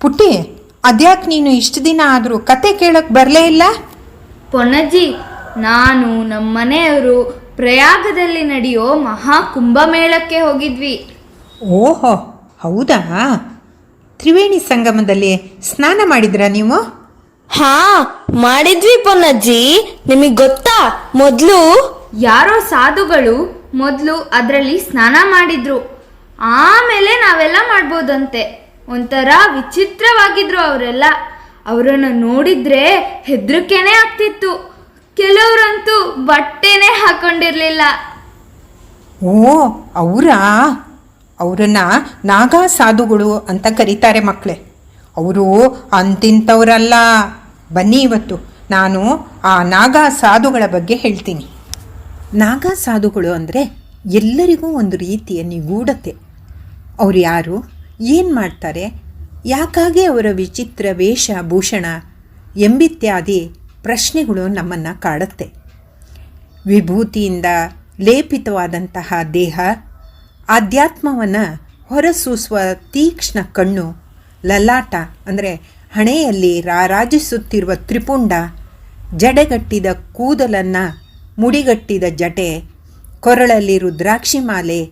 ಪುಟ್ಟಿ ಅದ್ಯಾಕೆ ನೀನು ಇಷ್ಟು ದಿನ ಆದರೂ ಕತೆ ಕೇಳೋಕೆ ಬರಲೇ ಇಲ್ಲ? ಪೊನ್ನಜ್ಜಿ ನಾನು ನಮ್ಮ ಮನೆಯವರು ಪ್ರಯಾಗದಲ್ಲಿ ನಡೆಯೋ ಮಹಾ ಕುಂಭಮೇಳಕ್ಕೆ ಹೋಗಿದ್ವಿ. ಓಹೋ ಹೌದಾ? ತ್ರಿವೇಣಿ ಸಂಗಮದಲ್ಲಿ ಸ್ನಾನ ಮಾಡಿದ್ರಾ ನೀವು? ಹಾ ಮಾಡಿದ್ವಿ ಪೊನ್ನಜ್ಜಿ. ನಿಮಗೆ ಗೊತ್ತಾ? ಮೊದಲು ಯಾರೋ ಸಾಧುಗಳು ಮೊದಲು ಅದರಲ್ಲಿ ಸ್ನಾನ ಮಾಡಿದ್ರು. ಆಮೇಲೆ ನಾವೆಲ್ಲ ಮಾಡ್ಬೋದಂತೆ. ಒಂಥರ ವಿಚಿತ್ರವಾಗಿದ್ರು ಅವರೆಲ್ಲ. ಅವರನ್ನು ನೋಡಿದ್ರೆ ಹೆದರಿಕೆನೇ ಆಗ್ತಿತ್ತು. ಕೆಲವರಂತೂ ಬಟ್ಟೆನೇ ಹಾಕೊಂಡಿರಲಿಲ್ಲ. ಓ, ಅವರಾ? ಅವರನ್ನು ನಾಗಾ ಸಾಧುಗಳು ಅಂತ ಕರೀತಾರೆ ಮಕ್ಕಳೇ ಅವರು ಅಂತಿಂಥವರಲ್ಲ. ಬನ್ನಿ ಇವತ್ತು, ನಾನು ಆ ನಾಗಾ ಸಾಧುಗಳ ಬಗ್ಗೆ ಹೇಳ್ತೀನಿ. ನಾಗಾ ಸಾಧುಗಳು ಅಂದರೆ ಎಲ್ಲರಿಗೂ ಒಂದು ರೀತಿಯ ನಿಗೂಢತೆ. ಅವರು ಯಾರು? ಏನು ಮಾಡ್ತಾರೆ? ಯಾಕಾಗಿ ಅವರ ವಿಚಿತ್ರ ವೇಷ, ಭೂಷಣ ಎಂಬಿತ್ಯಾದಿ ಪ್ರಶ್ನೆಗಳು ನಮ್ಮನ್ನು ಕಾಡುತ್ತೆ. ವಿಭೂತಿಯಿಂದ ಲೇಪಿತವಾದಂತಹ ದೇಹ, ಆಧ್ಯಾತ್ಮವನ್ನು ಹೊರಸೂಸುವ ತೀಕ್ಷ್ಣ ಕಣ್ಣು, ಲಲಾಟ, ಅಂದರೆ ಹಣೆಯಲ್ಲಿ ರಾರಾಜಿಸುತ್ತಿರುವ ತ್ರಿಪುಂಡ, ಜಡೆಗಟ್ಟಿದ ಕೂದಲನ್ನು ಮುಡಿಗಟ್ಟಿದ ಜಟೆ, ಕೊರಳಲ್ಲಿ ರುದ್ರಾಕ್ಷಿ ಮಾಲೆ,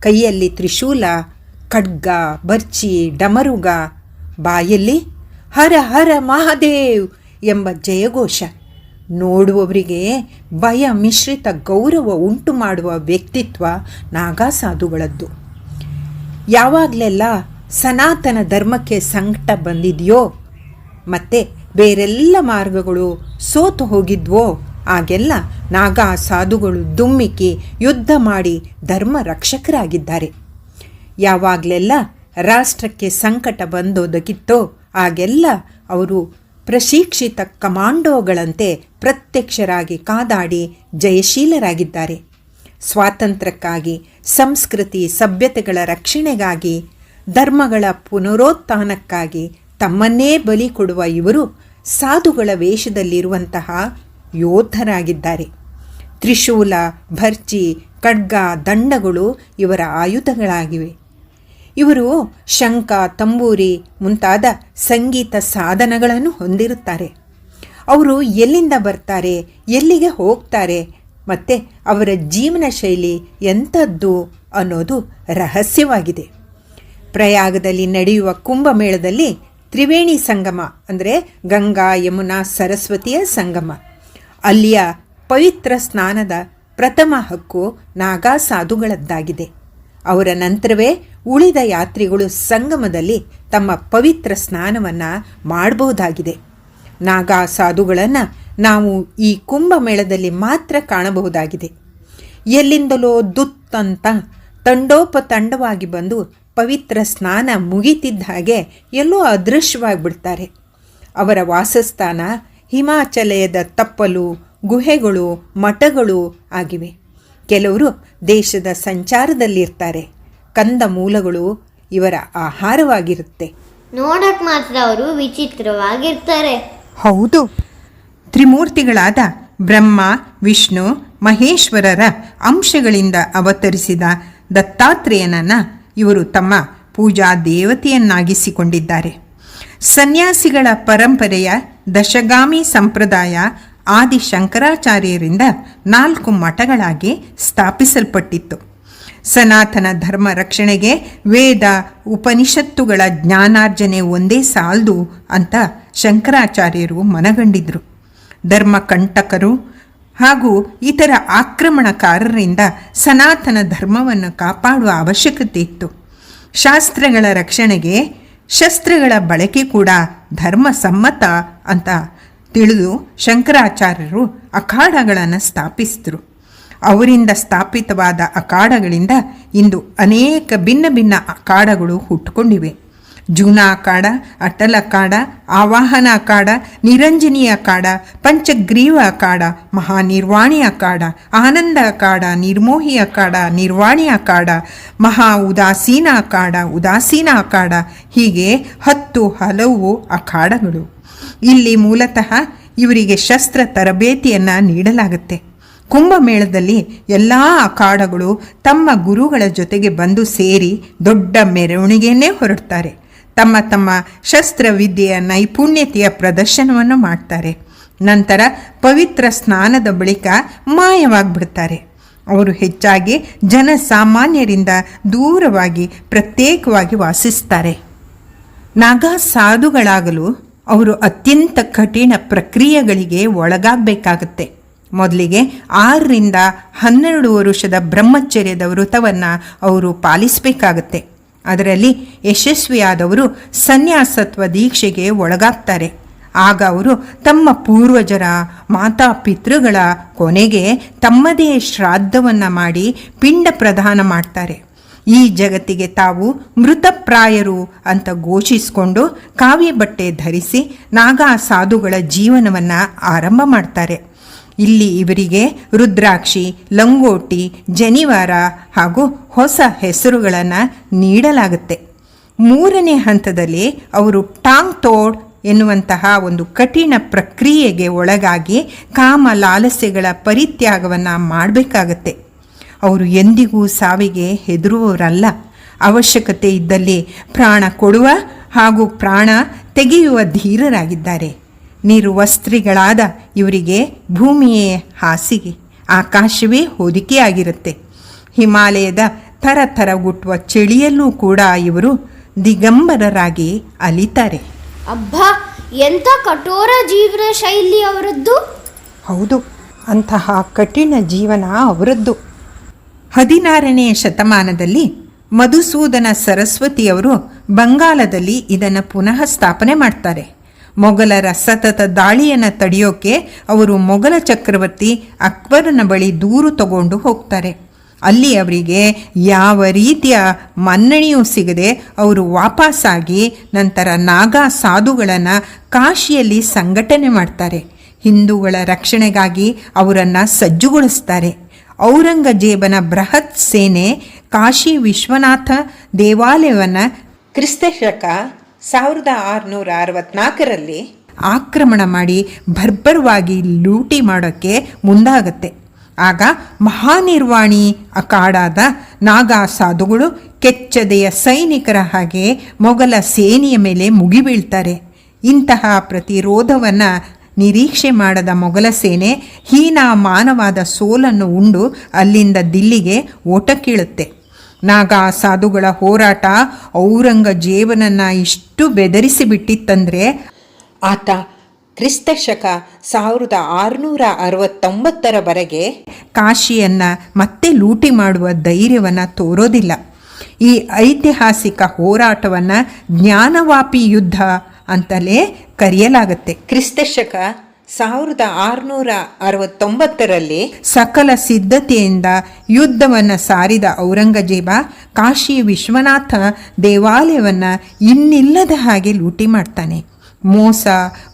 ಕೈಯಲ್ಲಿ ತ್ರಿಶೂಲ ಖಡ್ಗ, ಬರ್ಚಿ, ಡಮರುಗ, ಬಾಯಲ್ಲಿ ಹರ ಹರ ಮಹಾದೇವ್ ಎಂಬ ಜಯಘೋಷ. ನೋಡುವವರಿಗೆ ಭಯ ಮಿಶ್ರಿತ ಗೌರವ ಉಂಟು ಮಾಡುವ ವ್ಯಕ್ತಿತ್ವ ನಾಗಾ ಸಾಧುಗಳದ್ದು ಯಾವಾಗಲೆಲ್ಲ ಸನಾತನ ಧರ್ಮಕ್ಕೆ ಸಂಕಟ ಬಂದಿದೆಯೋ, ಮತ್ತು ಬೇರೆಲ್ಲ ಮಾರ್ಗಗಳು ಸೋತು ಹೋಗಿದ್ವೋ ಆಗೆಲ್ಲ ನಾಗಾ ಸಾಧುಗಳು ದುಮ್ಮಿಕ್ಕಿ ಯುದ್ಧ ಮಾಡಿ ಧರ್ಮ ರಕ್ಷಕರಾಗಿದ್ದಾರೆ ಯಾವಾಗಲೆಲ್ಲ ರಾಷ್ಟ್ರಕ್ಕೆ ಸಂಕಟ ಬಂದೋದಕ್ಕಿತ್ತೋ ಆಗೆಲ್ಲ ಅವರು ಪ್ರಶಿಕ್ಷಿತ ಕಮಾಂಡೋಗಳಂತೆ ಪ್ರತ್ಯಕ್ಷರಾಗಿ ಕಾದಾಡಿ ಜಯಶೀಲರಾಗಿದ್ದಾರೆ. ಸ್ವಾತಂತ್ರ್ಯಕ್ಕಾಗಿ, ಸಂಸ್ಕೃತಿ ಸಭ್ಯತೆಗಳ ರಕ್ಷಣೆಗಾಗಿ, ಧರ್ಮಗಳ ಪುನರೋತ್ಥಾನಕ್ಕಾಗಿ ತಮ್ಮನ್ನೇ ಬಲಿ ಕೊಡುವ ಇವರು ಸಾಧುಗಳ ವೇಷದಲ್ಲಿರುವಂತಹ ಯೋಧರಾಗಿದ್ದಾರೆ. ತ್ರಿಶೂಲ ಭರ್ಚಿ ಖಡ್ಗ, ದಂಡಗಳು ಇವರ ಆಯುಧಗಳಾಗಿವೆ. ಇವರು ಶಂಖ, ತಂಬೂರಿ ಮುಂತಾದ ಸಂಗೀತ ಸಾಧನಗಳನ್ನು ಹೊಂದಿರುತ್ತಾರೆ. ಅವರು ಎಲ್ಲಿಂದ ಬರ್ತಾರೆ, ಎಲ್ಲಿಗೆ ಹೋಗ್ತಾರೆ, ಮತ್ತು ಅವರ ಜೀವನ ಶೈಲಿ ಎಂಥದ್ದು ಅನ್ನೋದು ರಹಸ್ಯವಾಗಿದೆ. ಪ್ರಯಾಗದಲ್ಲಿ ನಡೆಯುವ ಕುಂಭಮೇಳದಲ್ಲಿ ತ್ರಿವೇಣಿ ಸಂಗಮ ಅಂದರೆ ಗಂಗಾ, ಯಮುನಾ, ಸರಸ್ವತಿಯ ಸಂಗಮ. ಅಲ್ಲಿಯ ಪವಿತ್ರ ಸ್ನಾನದ ಪ್ರಥಮ ಹಕ್ಕು ನಾಗಾ ಸಾಧುಗಳದ್ದಾಗಿದೆ. ಅವರ ನಂತರವೇ ಉಳಿದ ಯಾತ್ರಿಗಳು ಸಂಗಮದಲ್ಲಿ ತಮ್ಮ ಪವಿತ್ರ ಸ್ನಾನವನ್ನು ಮಾಡಬಹುದಾಗಿದೆ. ನಾಗಾ ಸಾಧುಗಳನ್ನು ನಾವು ಈ ಕುಂಭಮೇಳದಲ್ಲಿ ಮಾತ್ರ ಕಾಣಬಹುದಾಗಿದೆ. ಎಲ್ಲಿಂದಲೋ ದುತ್ತಂತ ತಂಡೋಪತಂಡವಾಗಿ ಬಂದು ಪವಿತ್ರ ಸ್ನಾನ ಮುಗಿತಿದ್ದ ಹಾಗೆ ಎಲ್ಲೋ ಅದೃಶ್ಯವಾಗಿಬಿಡ್ತಾರೆ. ಅವರ ವಾಸಸ್ಥಾನ ಹಿಮಾಚಲಯದ ತಪ್ಪಲು, ಗುಹೆಗಳು, ಮಠಗಳು ಆಗಿವೆ. ಕೆಲವರು ದೇಶದ ಸಂಚಾರದಲ್ಲಿರ್ತಾರೆ. ಕಂದ ಮೂಲಗಳು ಇವರ ಆಹಾರವಾಗಿರುತ್ತೆ. ನೋಡಕ್ ಮಾತ್ರ ಅವರು ವಿಚಿತ್ರವಾಗಿರ್ತಾರೆ. ಹೌದು. ತ್ರಿಮೂರ್ತಿಗಳಾದ ಬ್ರಹ್ಮ ವಿಷ್ಣು ಮಹೇಶ್ವರರ ಅಂಶಗಳಿಂದ ಅವತರಿಸಿದ ದತ್ತಾತ್ರೇಯನನ್ನು ಇವರು ತಮ್ಮ ಪೂಜಾ ದೇವತೆಯನ್ನಾಗಿಸಿಕೊಂಡಿದ್ದಾರೆ. ಸನ್ಯಾಸಿಗಳ ಪರಂಪರೆಯ ದಶಗಾಮಿ ಸಂಪ್ರದಾಯ ಆದಿ ಶಂಕರಾಚಾರ್ಯರಿಂದ ನಾಲ್ಕು ಮಠಗಳಾಗಿ ಸ್ಥಾಪಿಸಲ್ಪಟ್ಟಿತ್ತು. ಸನಾತನ ಧರ್ಮ ರಕ್ಷಣೆಗೆ ವೇದ ಉಪನಿಷತ್ತುಗಳ ಜ್ಞಾನಾರ್ಜನೆ ಒಂದೇ ಸಾಲದು ಅಂತ ಶಂಕರಾಚಾರ್ಯರು ಮನಗಂಡಿದ್ರು. ಧರ್ಮ ಕಂಟಕರು ಹಾಗೂ ಇತರ ಆಕ್ರಮಣಕಾರರಿಂದ ಸನಾತನ ಧರ್ಮವನ್ನು ಕಾಪಾಡುವ ಅವಶ್ಯಕತೆ ಇತ್ತು. ಶಾಸ್ತ್ರಗಳ ರಕ್ಷಣೆಗೆ ಶಸ್ತ್ರಗಳ ಬಳಕೆ ಕೂಡ ಧರ್ಮ ಸಮ್ಮತ ಅಂತ ತಿಳಿದು ಶಂಕರಾಚಾರ್ಯರು ಅಖಾಡಗಳನ್ನು ಸ್ಥಾಪಿಸಿದರು. ಅವರಿಂದ ಸ್ಥಾಪಿತವಾದ ಅಖಾಡಗಳಿಂದ ಇಂದು ಅನೇಕ ಭಿನ್ನ ಭಿನ್ನ ಅಖಾಡಗಳು ಹುಟ್ಟುಕೊಂಡಿವೆ. ಜೂನ ಅಖಾಡ ಅಟಲ ಅಖಾಡ ಆವಾಹನ ಅಖಾಡ ನಿರಂಜನಿ ಅಖಾಡ ಪಂಚಗ್ರೀವ ಅಖಾಡ ಮಹಾನಿರ್ವಾಣಿ ಅಖಾಡ ಆನಂದ ಅಖಾಡ ನಿರ್ಮೋಹಿ ಅಖಾಡ ನಿರ್ವಾಣಿ ಅಖಾಡ ಮಹಾ ಉದಾಸೀನ ಅಖಾಡ ಉದಾಸೀನ ಅಖಾಡ ಹೀಗೆ ಹತ್ತು ಹಲವು ಅಖಾಡಗಳು. ಇಲ್ಲಿ ಮೂಲತಃ ಇವರಿಗೆ ಶಸ್ತ್ರ ತರಬೇತಿಯನ್ನು ನೀಡಲಾಗುತ್ತೆ. ಕುಂಭಮೇಳದಲ್ಲಿ ಎಲ್ಲ ಅಖಾಡಗಳು ತಮ್ಮ ಗುರುಗಳ ಜೊತೆಗೆ ಬಂದು ಸೇರಿ ದೊಡ್ಡ ಮೆರವಣಿಗೆಯನ್ನೇ ಹೊರಡ್ತಾರೆ. ತಮ್ಮ ತಮ್ಮ ಶಸ್ತ್ರವಿದ್ಯೆಯ ನೈಪುಣ್ಯತೆಯ ಪ್ರದರ್ಶನವನ್ನು ಮಾಡ್ತಾರೆ. ನಂತರ ಪವಿತ್ರ ಸ್ನಾನದ ಬಳಿಕ ಮಾಯವಾಗಿಬಿಡ್ತಾರೆ. ಅವರು ಹೆಚ್ಚಾಗಿ ಜನಸಾಮಾನ್ಯರಿಂದ ದೂರವಾಗಿ ಪ್ರತ್ಯೇಕವಾಗಿ ವಾಸಿಸ್ತಾರೆ. ನಾಗಾ ಸಾಧುಗಳಾಗಲು ಅವರು ಅತ್ಯಂತ ಕಠಿಣ ಪ್ರಕ್ರಿಯೆಗಳಿಗೆ ಒಳಗಾಗಬೇಕಾಗತ್ತೆ. ಮೊದಲಿಗೆ ಆರರಿಂದ ಹನ್ನೆರಡು ವರುಷದ ಬ್ರಹ್ಮಚರ್ಯದ ವ್ರತವನ್ನು ಅವರು ಪಾಲಿಸಬೇಕಾಗತ್ತೆ. ಅದರಲ್ಲಿ ಯಶಸ್ವಿಯಾದವರು ಸನ್ಯಾಸತ್ವ ದೀಕ್ಷೆಗೆ ಒಳಗಾಗ್ತಾರೆ. ಆಗ ಅವರು ತಮ್ಮ ಪೂರ್ವಜರ ಮಾತಾ ಪಿತೃಗಳ ಕೊನೆಗೆ ತಮ್ಮದೇ ಶ್ರಾದ್ದವನ್ನು ಮಾಡಿ ಪಿಂಡ ಪ್ರದಾನ ಮಾಡ್ತಾರೆ. ಈ ಜಗತ್ತಿಗೆ ತಾವು ಮೃತಪ್ರಾಯರು ಅಂತ ಘೋಷಿಸಿಕೊಂಡು ಕಾವ್ಯ ಬಟ್ಟೆ ಧರಿಸಿ ನಾಗಾ ಸಾಧುಗಳ ಜೀವನವನ್ನು ಆರಂಭ ಮಾಡ್ತಾರೆ. ಇಲ್ಲಿ ಇವರಿಗೆ ರುದ್ರಾಕ್ಷಿ, ಲಂಗೋಟಿ, ಜನಿವಾರ ಹಾಗೂ ಹೊಸ ಹೆಸರುಗಳನ್ನು ನೀಡಲಾಗುತ್ತೆ. ಮೂರನೇ ಹಂತದಲ್ಲಿ ಅವರು ಟಾಂಗ್ ತೋಡ್ ಎನ್ನುವಂತಹ ಒಂದು ಕಠಿಣ ಪ್ರಕ್ರಿಯೆಗೆ ಒಳಗಾಗಿ ಕಾಮ ಲಾಲಸೆಗಳ ಪರಿತ್ಯಾಗವನ್ನು ಮಾಡಬೇಕಾಗತ್ತೆ. ಅವರು ಎಂದಿಗೂ ಸಾವಿಗೆ ಹೆದರುವವರಲ್ಲ. ಅವಶ್ಯಕತೆ ಇದ್ದಲ್ಲಿ ಪ್ರಾಣ ಕೊಡುವ ಹಾಗೂ ಪ್ರಾಣ ತೆಗೆಯುವ ಧೀರರಾಗಿದ್ದಾರೆ. ನಿರ್ವಸ್ತ್ರಿಗಳಾದ ಇವರಿಗೆ ಭೂಮಿಯೇ ಹಾಸಿಗೆ ಆಕಾಶವೇ ಹೊದಿಕೆಯಾಗಿರುತ್ತೆ. ಹಿಮಾಲಯದ ಥರ ಥರ ಗುಟ್ಟುವ ಚಳಿಯಲ್ಲೂ ಕೂಡ ಇವರು ದಿಗಂಬರರಾಗಿ ಅಲಿತಾರೆ. ಅಬ್ಬಾ ಎಂಥ ಕಠೋರ ಜೀವನ ಶೈಲಿ ಅವರದ್ದು? ಹೌದು ಅಂತಹ ಕಠಿಣ ಜೀವನ ಅವರದ್ದು. ಹದಿನಾರನೇ ಶತಮಾನದಲ್ಲಿ ಮಧುಸೂದನ ಸರಸ್ವತಿಯವರು ಬಂಗಾಲದಲ್ಲಿ ಇದನ್ನು ಪುನಃ ಸ್ಥಾಪನೆ ಮಾಡ್ತಾರೆ. ಮೊಘಲರ ಸತತ ದಾಳಿಯನ್ನು ತಡೆಯೋಕೆ ಅವರು ಮೊಘಲ ಚಕ್ರವರ್ತಿ ಅಕ್ಬರನ ಬಳಿ ದೂರು ತಗೊಂಡು ಹೋಗ್ತಾರೆ. ಅಲ್ಲಿ ಅವರಿಗೆ ಯಾವ ರೀತಿಯ ಮನ್ನಣೆಯೂ ಸಿಗದೆ ಅವರು ವಾಪಸ್ಸಾಗಿ ನಂತರ ನಾಗಾ ಸಾಧುಗಳನ್ನು ಕಾಶಿಯಲ್ಲಿ ಸಂಘಟನೆ ಮಾಡ್ತಾರೆ. ಹಿಂದೂಗಳ ರಕ್ಷಣೆಗಾಗಿ ಅವರನ್ನು ಸಜ್ಜುಗೊಳಿಸ್ತಾರೆ. ಔರಂಗಜೇಬನ ಬೃಹತ್ ಸೇನೆ ಕಾಶಿ ವಿಶ್ವನಾಥ ದೇವಾಲಯವನ್ನು ಕ್ರಿಸ್ತಶಕ ಸಾವಿರದ ಆರುನೂರ ಅರವತ್ನಾಲ್ಕರಲ್ಲಿ ಆಕ್ರಮಣ ಮಾಡಿ ಭರ್ಭರವಾಗಿ ಲೂಟಿ ಮಾಡೋಕ್ಕೆ ಮುಂದಾಗತ್ತೆ. ಆಗ ಮಹಾನಿರ್ವಾಣಿ ಅಕಾಡಾದ ನಾಗಾ ಸಾಧುಗಳು ಕೆಚ್ಚದೆಯ ಸೈನಿಕರ ಹಾಗೆ ಮೊಘಲ ಸೇನೆಯ ಮೇಲೆ ಮುಗಿಬೀಳ್ತಾರೆ. ಇಂತಹ ಪ್ರತಿರೋಧವನ್ನು ನಿರೀಕ್ಷೆ ಮಾಡದ ಮೊಘಲ ಸೇನೆ ಹೀನ ಮಾನವಾದ ಸೋಲನ್ನು ಉಂಡು ಅಲ್ಲಿಂದ ದಿಲ್ಲಿಗೆ ಓಟಕ್ಕೀಳುತ್ತೆ ನಾಗಾ ಸಾಧುಗಳ ಹೋರಾಟ ಔರಂಗಜೇಬನನ್ನು ಇಷ್ಟು ಬೆದರಿಸಿ ಬಿಟ್ಟಿತ್ತಂದರೆ ಆತ ಕ್ರಿಸ್ತ ಶಕ ಸಾವಿರದ ಆರುನೂರ ಅರವತ್ತೊಂಬತ್ತರವರೆಗೆ ಕಾಶಿಯನ್ನು ಮತ್ತೆ ಲೂಟಿ ಮಾಡುವ ಧೈರ್ಯವನ್ನು ತೋರೋದಿಲ್ಲ. ಈ ಐತಿಹಾಸಿಕ ಹೋರಾಟವನ್ನು ಜ್ಞಾನವಾಪಿ ಯುದ್ಧ ಅಂತಲೇ ಕರೆಯಲಾಗುತ್ತೆ. ಕ್ರಿಸ್ತ ಶಕ ಸಾವಿರದ ಆರುನೂರ ಅರವತ್ತೊಂಬತ್ತರಲ್ಲಿ ಸಕಲ ಸಿದ್ಧತೆಯಿಂದ ಯುದ್ಧವನ್ನು ಸಾರಿದ ಔರಂಗಜೇಬ ಕಾಶಿ ವಿಶ್ವನಾಥ ದೇವಾಲಯವನ್ನು ಇನ್ನಿಲ್ಲದ ಹಾಗೆ ಲೂಟಿ ಮಾಡ್ತಾನೆ. ಮೋಸ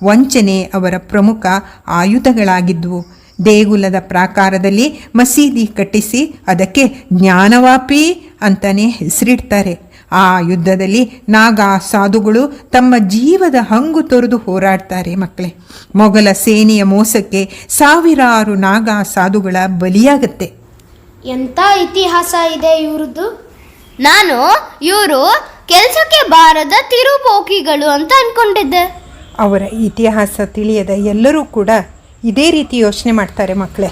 ವಂಚನೆ ಅವರ ಪ್ರಮುಖ ಆಯುಧಗಳಾಗಿದ್ವು. ದೇಗುಲದ ಪ್ರಾಕಾರದಲ್ಲಿ ಮಸೀದಿ ಕಟ್ಟಿಸಿ ಅದಕ್ಕೆ ಜ್ಞಾನವಾಪಿ ಅಂತಲೇ ಹೆಸರಿಡ್ತಾರೆ. ಆ ಯುದ್ಧದಲ್ಲಿ ನಾಗಾ ಸಾಧುಗಳು ತಮ್ಮ ಜೀವದ ಹಂಗು ತೊರೆದು ಹೋರಾಡ್ತಾರೆ ಮಕ್ಕಳೇ. ಮೊಘಲ ಸೇನೆಯ ಮೋಸಕ್ಕೆ ಸಾವಿರಾರು ನಾಗಾ ಸಾಧುಗಳ ಬಲಿಯಾಗತ್ತೆ. ಎಂಥ ಇತಿಹಾಸ ಇದೆ ಇವ್ರದ್ದು? ನಾನು ಇವರು ಕೆಲಸಕ್ಕೆ ಬಾರದ ತಿರುಪೋಕಿಗಳು ಅಂತ ಅನ್ಕೊಂಡಿದ್ದೆ. ಅವರ ಇತಿಹಾಸ ತಿಳಿಯದ ಎಲ್ಲರೂ ಕೂಡ ಇದೇ ರೀತಿ ಯೋಚನೆ ಮಾಡ್ತಾರೆ ಮಕ್ಕಳೇ.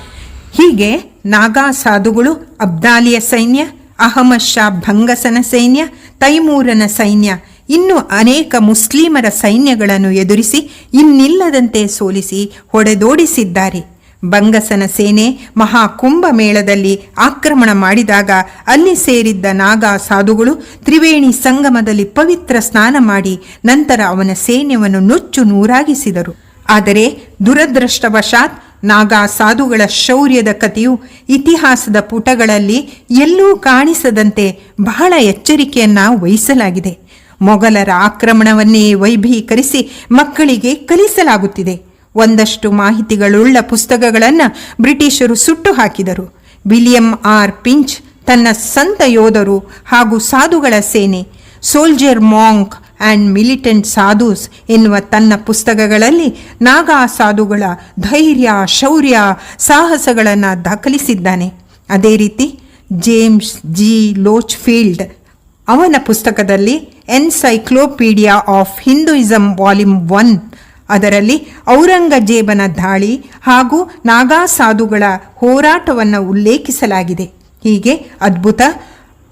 ಹೀಗೆ ನಾಗಾ ಸಾಧುಗಳು ಅಬ್ದಾಲಿಯ ಸೈನ್ಯ ಅಹಮದ್ ಶಾ ಭಂಗಸನ ಸೈನ್ಯ ತೈಮೂರನ ಸೈನ್ಯ. ಇನ್ನು ಅನೇಕ ಮುಸ್ಲಿಮರ ಸೈನ್ಯಗಳನ್ನು ಎದುರಿಸಿ ಇನ್ನಿಲ್ಲದಂತೆ ಸೋಲಿಸಿ ಹೊಡೆದೋಡಿಸಿದ್ದಾರೆ. ಬಂಗಸನ ಸೇನೆ ಮಹಾಕುಂಭ ಮೇಳದಲ್ಲಿ ಆಕ್ರಮಣ ಮಾಡಿದಾಗ ಅಲ್ಲಿ ಸೇರಿದ್ದ ನಾಗಾ ಸಾಧುಗಳು ತ್ರಿವೇಣಿ ಸಂಗಮದಲ್ಲಿ ಪವಿತ್ರ ಸ್ನಾನ ಮಾಡಿ ನಂತರ ಅವನ ಸೈನ್ಯವನ್ನು ನುಚ್ಚು ನೂರಾಗಿಸಿದರು. ಆದರೆ ದುರದೃಷ್ಟವಶಾತ್ ನಾಗಾ ಸಾಧುಗಳ ಶೌರ್ಯದ ಕಥೆಯು ಇತಿಹಾಸದ ಪುಟಗಳಲ್ಲಿ ಎಲ್ಲೂ ಕಾಣಿಸದಂತೆ ಬಹಳ ಎಚ್ಚರಿಕೆಯನ್ನ ವಹಿಸಲಾಗಿದೆ. ಮೊಘಲರ ಆಕ್ರಮಣವನ್ನೇ ವೈಭೀಕರಿಸಿ ಮಕ್ಕಳಿಗೆ ಕಲಿಸಲಾಗುತ್ತಿದೆ. ಒಂದಷ್ಟು ಮಾಹಿತಿಗಳುಳ್ಳ ಪುಸ್ತಕಗಳನ್ನು ಬ್ರಿಟಿಷರು ಸುಟ್ಟು ಹಾಕಿದರು. William R. ಪಿಂಚ್ ತನ್ನ ಸಂತ ಯೋಧರು ಹಾಗೂ ಸಾಧುಗಳ ಸೇನೆ, soldier monk and militant sadhus ಎನ್ನುವ ತನ್ನ ಪುಸ್ತಕಗಳಲ್ಲಿ ನಾಗಾ ಸಾಧುಗಳ ಧೈರ್ಯ, ಶೌರ್ಯ, ಸಾಹಸಗಳನ್ನು ದಾಖಲಿಸಿದ್ದಾನೆ. ಅದೇ ರೀತಿ ಜೇಮ್ಸ್ ಜಿ ಲೋಚ್ಫೀಲ್ಡ್ ಅವನ ಪುಸ್ತಕದಲ್ಲಿ encyclopedia of Hinduism volume one ಅದರಲ್ಲಿ ಔರಂಗಜೇಬನ ದಾಳಿ ಹಾಗೂ ನಾಗಾ ಸಾಧುಗಳ ಹೋರಾಟವನ್ನು ಉಲ್ಲೇಖಿಸಲಾಗಿದೆ. ಹೀಗೆ ಅದ್ಭುತ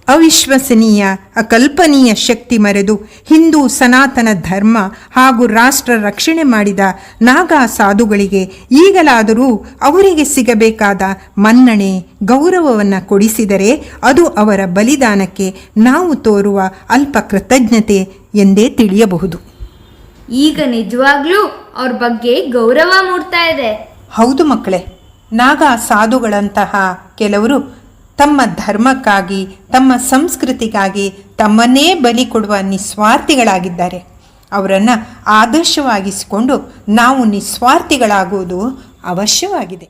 ಅವಿಶ್ವಸನೀಯ ಅಕಲ್ಪನೀಯ ಶಕ್ತಿ ಮರೆದು ಹಿಂದೂ ಸನಾತನ ಧರ್ಮ ಹಾಗೂ ರಾಷ್ಟ್ರ ರಕ್ಷಣೆ ಮಾಡಿದ ನಾಗಾ ಸಾಧುಗಳಿಗೆ ಈಗಲಾದರೂ ಅವರಿಗೆ ಸಿಗಬೇಕಾದ ಮನ್ನಣೆ ಗೌರವವನ್ನು ಕೊಡಿಸಿದರೆ ಅದು ಅವರ ಬಲಿದಾನಕ್ಕೆ ನಾವು ತೋರುವ ಅಲ್ಪ ಕೃತಜ್ಞತೆ ಎಂದೇ ತಿಳಿಯಬಹುದು. ಈಗ ನಿಜವಾಗ್ಲೂ ಅವ್ರ ಬಗ್ಗೆ ಗೌರವ ಮೂಡ್ತಾ ಇದೆ. ಹೌದು ಮಕ್ಕಳೇ ನಾಗಾ ಸಾಧುಗಳಂತಹ ಕೆಲವರು ತಮ್ಮ ಧರ್ಮಕ್ಕಾಗಿ ತಮ್ಮ ಸಂಸ್ಕೃತಿಗಾಗಿ ತಮ್ಮನ್ನೇ ಬಲಿ ಕೊಡುವ ನಿಸ್ವಾರ್ಥಿಗಳಾಗಿದ್ದಾರೆ. ಅವರನ್ನು ಆದರ್ಶವಾಗಿಸಿಕೊಂಡು ನಾವು ನಿಸ್ವಾರ್ಥಿಗಳಾಗುವುದು ಅವಶ್ಯವಾಗಿದೆ.